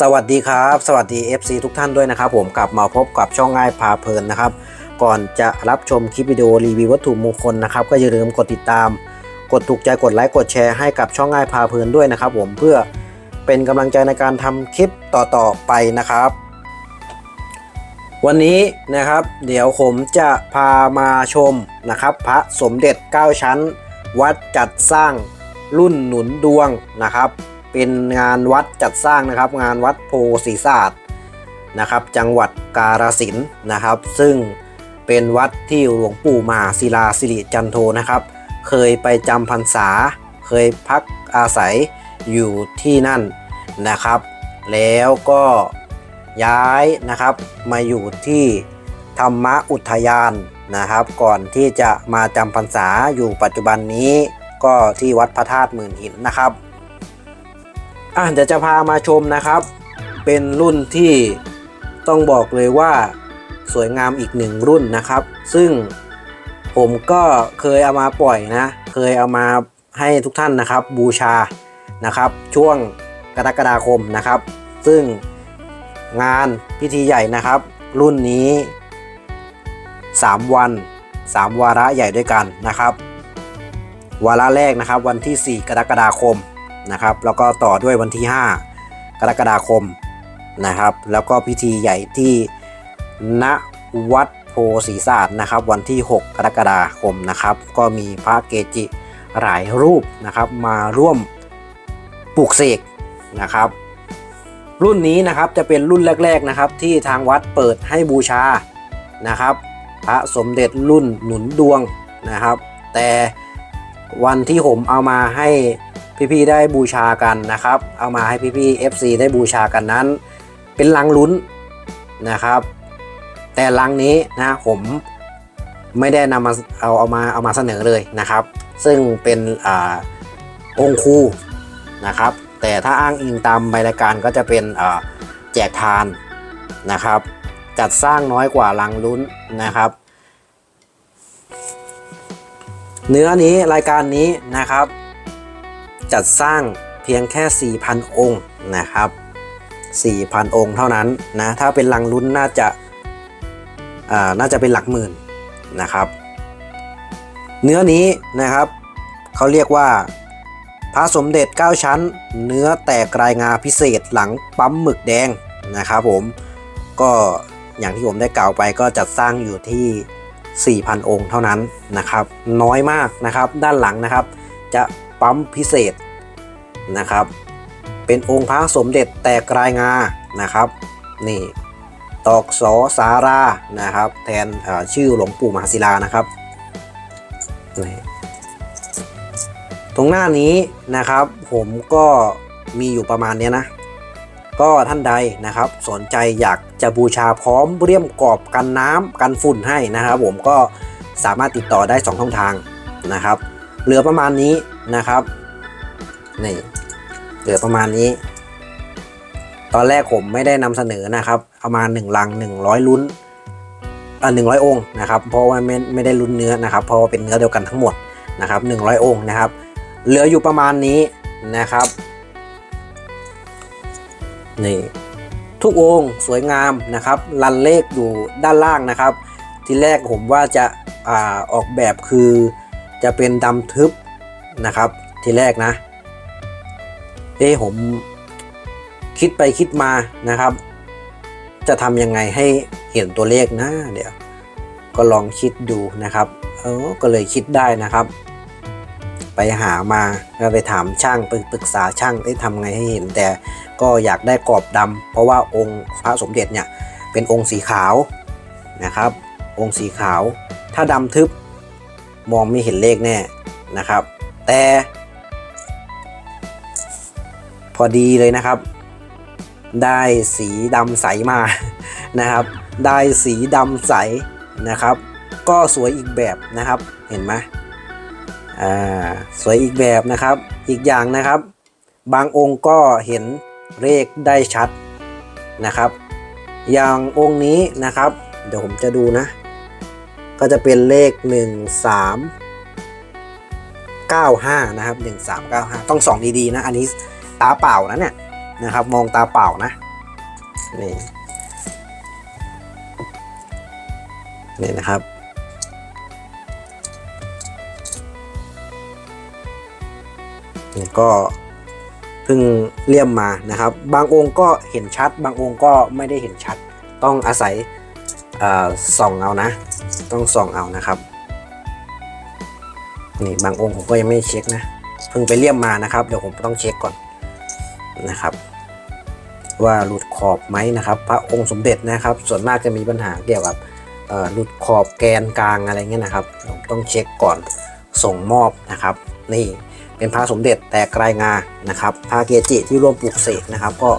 สวัสดีครับ สวัสดี FC ทุกท่านด้วยนะครับ ผมกลับมาพบกับช่องง่ายพาเพลินนะครับ ก่อนจะรับชมคลิปวิดีโอรีวิววัตถุมงคลนะครับ ก็อย่าลืมกดติดตาม กดถูกใจกดไลค์กดแชร์ให้กับช่องง่ายพาเพลินด้วยนะครับ ผมเพื่อเป็นกำลังใจในการทำคลิปต่อๆไปนะครับ วันนี้นะครับ เดี๋ยวผมจะพามาชมนะครับ พระสมเด็จ 9 ชั้น วัดจัดสร้างรุ่นหนุนดวงนะครับ เป็นงานวัดจัดสร้างนะครับ งานวัดโพศีศาสตร์นะครับ จังหวัดกาฬสินนะครับ ซึ่งเป็นวัดที่หลวงปู่มหาศิลาสิริจันโทนะครับ เคยไปจำพรรษา เคยพักอาศัยอยู่ที่นั่นนะครับ แล้วก็ย้ายนะครับมาอยู่ที่ธรรมอุทยานนะครับ ก่อนที่จะมาจำพรรษาอยู่ปัจจุบันนี้ก็ที่วัดพระธาตุหมื่นหินนะครับ อะเดี๋ยวจะพามาชมนะครับ เป็นรุ่นที่ต้องบอกเลยว่าสวยงามอีกหนึ่งรุ่นนะครับ ซึ่งผมก็เคยเอามาปล่อยนะ เคยเอามาให้ทุกท่านนะครับบูชานะครับ ช่วงกรกฎาคมนะครับ ซึ่งงานพิธีใหญ่นะครับ รุ่นนี้ 3 วัน 3 วาระใหญ่ด้วยกันนะครับ วาระแรกนะครับวันที่ 4 กรกฎาคม นะครับ แล้วก็ต่อด้วยวันที่ 5 กรกฎาคมนะครับ แล้วก็พิธีใหญ่ที่ณวัดโพศีศาสตร์นะครับ วันที่ 6 กรกฎาคมนะครับ ก็มีพระเกจิหลายรูปนะครับ มาร่วมปลูกเสกนะครับ รุ่นนี้นะครับจะเป็นรุ่นแรก ๆนะครับ ที่ทางวัดเปิดให้บูชานะครับ พระสมเด็จรุ่นหนุนดวงนะครับ แต่วันที่ผมเอามาให้ พี่ๆได้บูชากันนะครับ เอามาให้พี่ๆ FC ได้บูชากันนั้น เป็นลังลุ้นนะครับ แต่ลังนี้นะผมไม่ได้นำมาเอาเอามาเอามาเสนอเลยนะครับ ซึ่งเป็นอาองค์คูนะครับ แต่ถ้าอ้างอิงตามใบรายการก็จะเป็นอ่าแจกทานนะครับ จัดสร้างน้อยกว่าลังลุ้นนะครับ เนื้อนี้รายการนี้นะครับ จัดสร้างเพียงแค่ 4,000 องค์นะครับ 4,000 องค์เท่านั้นนะถ้าเป็นลังลุ้นน่าจะอ่าน่าจะเป็นหลักหมื่นนะครับ เนื้อนี้นะครับเขาเรียกว่าพระสมเด็จ 9 ชั้น เนื้อแตกรายงาพิเศษหลังปั๊มหมึกแดงนะครับผมก็อย่างที่ผมได้กล่าวไปก็จัดสร้างอยู่ที่ 4,000 องค์เท่านั้นนะครับ น้อยมากนะครับ ด้านหลังนะครับ จะปั๊มพิเศษ นะครับ เป็นองค์พระสมเด็จแตกรายงานะครับ นี่ตอกสอสารานะครับ แทนชื่อหลวงปู่มหาศิลานะครับตรงหน้านี้นะครับ ผมก็มีอยู่ประมาณเนี้ยนะ ก็ท่านใดนะครับ สนใจอยากจะบูชาพร้อมเรียมกรอบกันน้ำกันฝุ่นให้นะครับ ผมก็สามารถติดต่อได้ 2 ช่องทางนะครับ เหลือประมาณนี้นะครับ นี่เหลือประมาณนี้ ตอนแรกผมไม่ได้นำเสนอนะครับเอามา1ลัง 100 ลุ้นอ่าหนึ่งร้อยองค์นะครับ เพราะว่าไม่ไม่ได้ลุ้นเนื้อนะครับ เพราะว่าเป็นเนื้อเดียวกันทั้งหมดนะครับ100อยองค์นะครับ เหลืออยู่ประมาณนี้นะครับนี่ทุกองค์สวยงามนะครับ รันเลขอยู่ด้านล่างนะครับ ที่แรกผมว่าจะอาออกแบบคือจะเป็นดำทึบนะครับ ทีแรกนะ เอ้ผมคิดไปคิดมานะครับ จะทำยังไงให้เห็นตัวเลขนะเดี๋ยว ก็ลองคิดดูนะครับ เออก็เลยคิดได้นะครับ ไปหามาก็ไปถามช่างไปปรึกษาช่างได้ทำไงให้เห็น แต่ก็อยากได้กรอบดำเพราะว่าองค์พระสมเด็จเนี่ยเป็นองค์สีขาวนะครับ องค์สีขาว ถ้าดำทึบมองไม่เห็นเลขแน่นะครับ แต่ พอดีเลยนะครับ ได้สีดำใสมานะครับ ได้สีดำใสนะครับ ก็สวยอีกแบบนะครับเห็นไหมอ่าสวยอีกแบบนะครับ อีกอย่างนะครับ บางองค์ก็เห็นเลขได้ชัดนะครับ อย่างองค์นี้นะครับ เดี๋ยวผมจะดูนะ ก็จะเป็นเลข 1 3 95 นะครับ 1395 ต้องส่องดีๆนะ อันนี้าเปล่านะเนี่ยนะครับ มองตาเปล่านะนี่นี่นะครับนี่ก็เพิ่งเลี่ยมมานะครับ บางองค์ก็เห็นชัด บางองค์ก็ไม่ได้เห็นชัด ต้องอาศัยส่องเอานะ ต้องส่องเอานะครับนี่บางองค์ผมก็ยังไม่เช็คนะเพิ่งไปเลี่ยมมานะครับ เดี๋ยวผมต้องเช็คก่อน นะครับ ว่าหลุดขอบไหมนะครับ พระองค์สมเด็จนะครับ ส่วนมากจะมีปัญหาเกี่ยวกับหลุดขอบแกนกลางอะไรเงี้ยนะครับต้องเช็คก่อนส่งมอบนะครับ นี่เป็นพระสมเด็จแต่ไกลงานะครับพระเกจิที่ร่วมปลูกเสกนะครับก็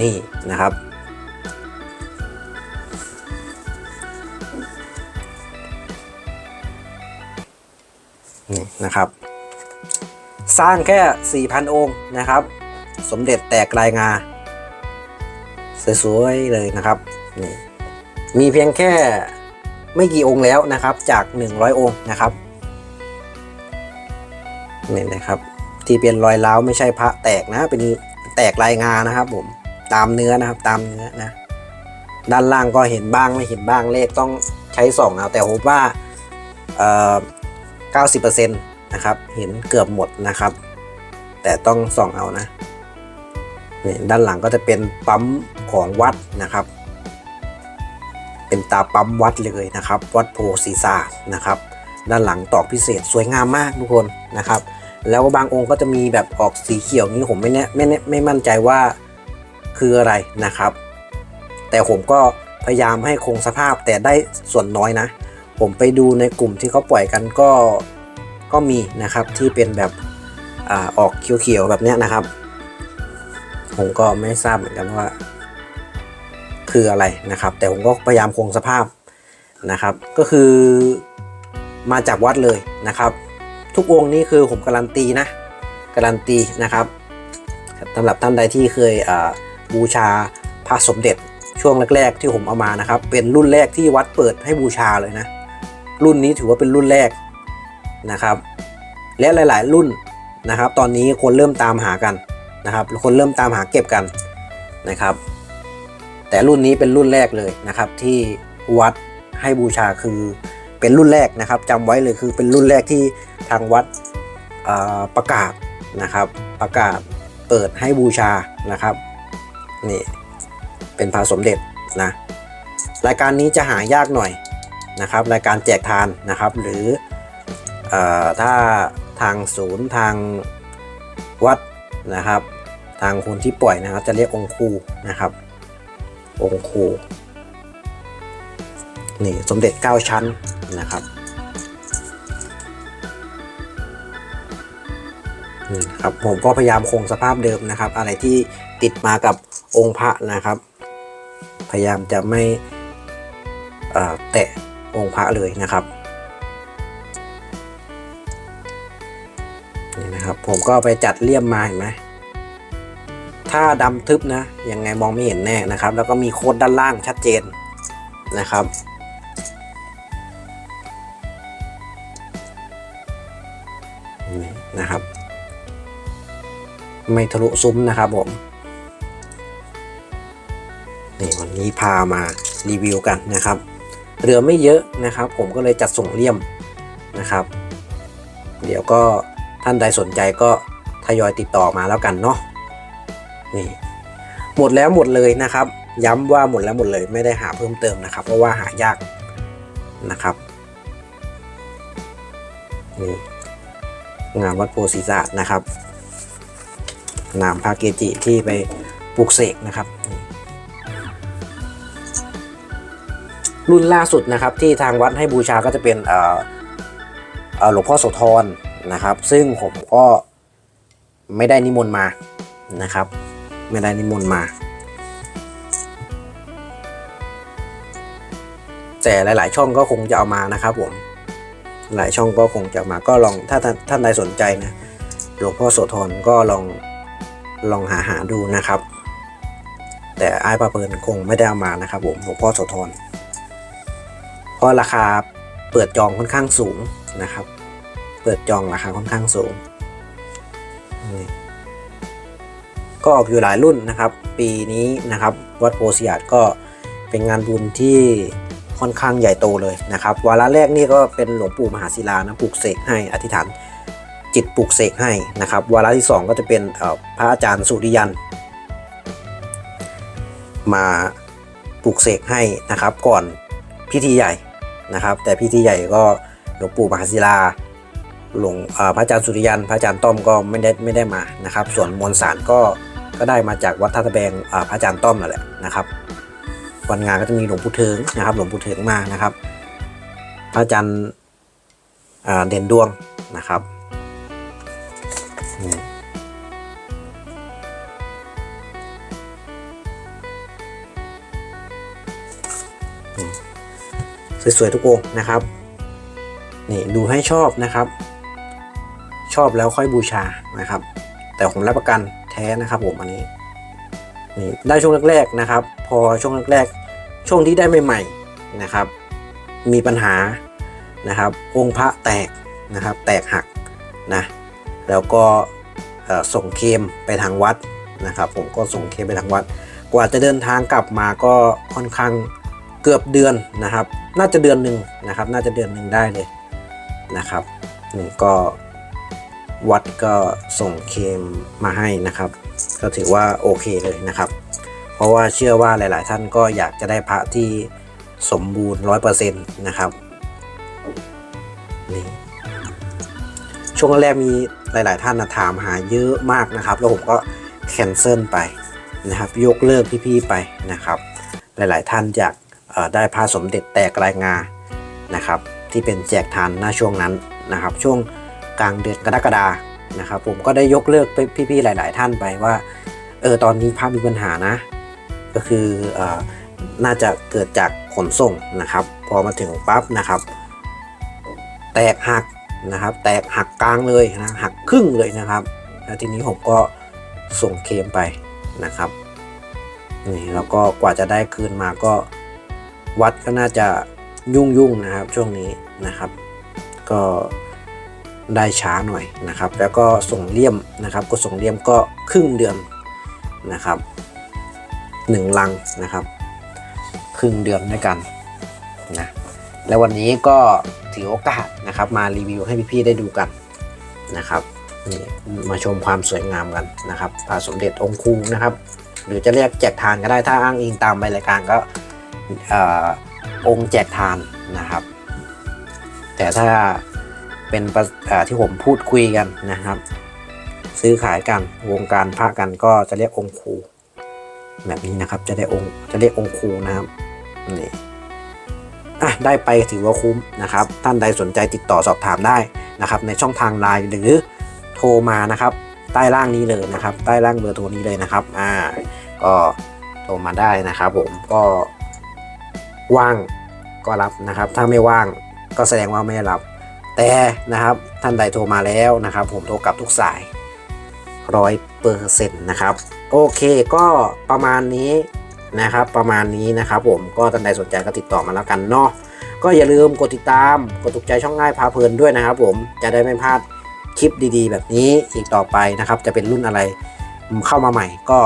นี่นะครับนี่นะครับ สร้างแค่ 4,000 องค์นะครับ สมเด็จแตกลายงา สวยๆเลยนะครับนี่มีเพียงแค่ไม่กี่องค์แล้วนะครับ จาก 100 องค์นะครับนี่นะครับ ที่เป็นรอยร้าวไม่ใช่พระแตกนะเป็นแตกลายงานะครับ ผมตามเนื้อนะครับตามเนื้อนะด้านล่างก็เห็นบ้างไม่เห็นบ้างเลขต้องใช้ส่องเอาแต่ผมว่าเอ่อ90%นะครับ เห็นเกือบหมดนะครับ แต่ต้องส่องเอานะ นี่ด้านหลังก็จะเป็นปั๊มของวัดนะครับ เป็นตาปั๊มวัดเลยนะครับ วัดโพศีสานะครับ ด้านหลังตอกพิเศษสวยงามมากทุกคนนะครับ แล้วก็บางองค์ก็จะมีแบบออกสีเขียวนี้ผมไม่แน่ไม่แน่ไม่มั่นใจว่าคืออะไรนะครับ แต่ผมก็พยายามให้คงสภาพแต่ได้ส่วนน้อยนะ ผมไปดูในกลุ่มที่เขาปล่อยกันก็ก็มีนะครับที่เป็นแบบอออกเขียวๆแบบนี้นะครับ ผมก็ไม่ทราบเหมือนกันว่า คืออะไรนะครับ แต่ผมก็พยายามคงสภาพนะครับ ก็คือมาจากวัดเลยนะครับ ทุกองค์นี้คือผมการันตีนะการันตีนะครับสำหรับท่านใดที่เคยบูชาพระสมเด็จช่วงแรก ๆ ที่ผมเอามานะครับ เป็นรุ่นแรกที่วัดเปิดให้บูชาเลยนะ รุ่นนี้ถือว่าเป็นรุ่นแรกนะครับ และหลาย ๆ รุ่นนะครับ ตอนนี้คนเริ่มตามหากัน นะครับคนเริ่มตามหาเก็บกันนะครับ แต่รุ่นนี้เป็นรุ่นแรกเลยนะครับ ที่วัดให้บูชาคือเป็นรุ่นแรกนะครับจำไว้เลยคือเป็นรุ่นแรกที่ทางวัดประกาศนะครับ ประกาศเปิดให้บูชานะครับนี่เป็นพระสมเด็จนะรายการนี้จะหายากหน่อยนะครับ รายการแจกทานนะครับ หรืออถ้าทางศูนย์ทางวัด นะครับ ทางคนที่ปล่อยนะครับ จะเรียกองคูนะครับ องคูนี่สมเด็จ 9 ชั้นนะครับนี่ครับผมก็พยายามคงสภาพเดิมนะครับ อะไรที่ติดมากับองค์พระนะครับ พยายามจะไม่แตะองค์พระเลยนะครับ ผมก็ไปจัดเลี่ยมมาเห็นไหมถ้าดำทึบนะยังไงมองไม่เห็นแน่นะครับ แล้วก็มีโค้ดด้านล่างชัดเจนนะครับนี่นะครับ ไม่ทะลุซุ้มนะครับผมนี่วันนี้พามารีวิวกันนะครับเหลือไม่เยอะนะครับ ผมก็เลยจัดส่งเลี่ยมนะครับ เดี๋ยวก็ ท่านใดสนใจก็ทยอยติดต่อมาแล้วกันเนาะนี่หมดแล้วหมดเลยนะครับ ย้ำว่าหมดแล้วหมดเลยไม่ได้หาเพิ่มเติมนะครับ เพราะว่าหายากนะครับนี่งานวัดโพธิศาสตร์นะครับ นามพระเกจิที่ไปปลูกเสกนะครับ รุ่นล่าสุดนะครับที่ทางวัดให้บูชาก็จะเป็นเอ่อหลวงพ่อโสธร นะครับ ซึ่งผมก็ไม่ได้นิมนต์มานะครับ ไม่ได้นิมนต์มา แต่หลาย ๆ ช่องก็คงจะเอามานะครับผมหลายช่องก็คงจะามาก็ลองถ้าท่านใดสนใจนะหลวงพ่อโสธรก็ลองลองหาหาดูนะครับ แต่ไอ้ายปลาเปิลคงไม่ได้เอามานะครับผมหลวงพ่อโสธรเพราะราคาเปิดจองค่อนข้างสูงนะครับ เปิดจองราคาค่อนข้างสูง ก็ออกอยู่หลายรุ่นนะครับ ปีนี้นะครับ วัดโพธิยาดก็เป็นงานบุญที่ค่อนข้างใหญ่โตเลยนะครับ วาระแรกนี่ก็เป็นหลวงปู่มหาศิลานะปลูกเสกให้อธิษฐานจิตปลูกเสกให้นะครับ วาระที่สองก็จะเป็นพระอาจารย์สุริยัน มาปลูกเสกให้นะครับ ก่อนพิธีใหญ่นะครับ แต่พิธีใหญ่ก็หลวงปู่มหาศิลา หลวงพระอาจารย์สุริยันพระอาจารย์ต้อมก็ไม่ได้ไม่ได้มานะครับ ส่วนมวลสารก็ก็ได้มาจากวัดท่าตะแบงพระอาจารย์ต้อมนั่นแหละนะครับ วันงานก็จะมีหลวงปู่เทิงนะครับ หลวงปู่เทิงมานะครับ พระอาจารย์เด่นดวงนะครับสวยๆทุกองนะครับ นี่ดูให้ชอบนะครับ อบแล้วค่อยบูชานะครับ แต่ผมรับประกันแท้นะครับผมอันนี้นี่ได้ช่วงแรกๆนะครับ พอช่วงแรกๆช่วงที่ได้ใหม่ๆนะครับ มีปัญหานะครับ องค์พระแตกนะครับ แตกหักนะแล้วก็ส่งเคมไปทางวัดนะครับ ผมก็ส่งเคมไปทางวัด กว่าจะเดินทางกลับมาก็ค่อนข้างเกือบเดือนนะครับ น่าจะเดือนหนึ่งนะครับ น่าจะเดือนหนึ่งได้เลยนะครับนี่ก็ วัดก็ส่งเคมมาให้นะครับ ก็ถือว่าโอเคเลยนะครับ เพราะว่าเชื่อว่าหลาย ๆ ท่านก็อยากจะได้พระที่สมบูรณ์ร้อยเปอร์เซ็นต์นะครับนี่ช่วงแรกมีหลาย ๆ ท่านนะถามหาเยอะมากนะครับ แล้วผมก็แคนเซิลไปนะครับ ยกเลิกพี่ ๆ ไปนะครับ หลาย ๆ ท่านอยากได้พระสมเด็จแตกรายงานะครับ ที่เป็นแจกทานหน้าช่วงนั้นนะครับ ช่วง กลางเดือนกรกฎานะครับผมก็ได้ยกเลิกไปพี่ๆหลาย ๆ ท่านไปว่าเออตอนนี้พระมีปัญหานะ ก็คืออน่าจะเกิดจากขนส่งนะครับ พอมาถึงปั๊บนะครับ แตกหักนะครับ แตกหักกลางเลยนะหักครึ่งเลยนะครับแล้วทีนี้ผมก็ส่งเคมไปนะครับนี่แล้วก็กว่าจะได้คืนมาก็วัดก็น่าจะยุ่งยุ่งๆนะครับช่วงนี้นะครับ ก็ ได้ช้าหน่อยนะครับ แล้วก็ส่งเลี่ยมนะครับ ก็ส่งเลี่ยมก็ครึ่งเดือนนะครับหนึ่งลังนะครับ ครึ่งเดือนด้วยกันนะแล้ววันนี้ก็ถือโอกาสนะครับ มารีวิวให้พี่ๆได้ดูกันนะครับนี่มาชมความสวยงามกันนะครับพระสมเด็จองคูนะครับ หรือจะเรียกแจกทานก็ได้ถ้าอ้างอิงตามใบรายการก็เอ่อองค์แจกทานนะครับ แต่ถ้า เป็นที่ผมพูดคุยกันนะครับ ซื้อขายกันวงการพระกันก็จะเรียกองคูแบบนี้นะครับจะได้องค์จะเรียกองคูนะครับนี่อะได้ไปถือว่าคุ้มนะครับ ท่านใดสนใจติดต่อสอบถามได้นะครับ ในช่องทางไลน์หรือโทรมานะครับ ใต้ล่างนี้เลยนะครับ ใต้ล่างเบอร์โทรนี้เลยนะครับอ่าก็โทรมาได้นะครับผมก็ว่างก็รับนะครับ ถ้าไม่ว่างก็แสดงว่าไม่รับ แต่นะครับท่านใดโทรมาแล้วนะครับ ผมโทรกลับทุกสายร้อยเปอร์เซ็นต์นะครับ โอเคก็ประมาณนี้นะครับ ประมาณนี้นะครับ ผมก็ท่านใดสนใจก็ติดต่อมาแล้วกันเนาะก็อย่าลืมกดติดตามกดถูกใจช่องง่ายพาเพลินด้วยนะครับ ผมจะได้ไม่พลาดคลิปดีๆ แบบนี้อีกต่อไปนะครับ จะเป็นรุ่นอะไรเข้ามาใหม่ก็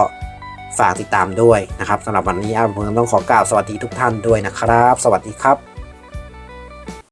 ฝากติดตามด้วยนะครับสำหรับวันนี้อาเพลินต้องขอกล่าวสวัสดีทุกท่านด้วยนะครับ สวัสดีครับ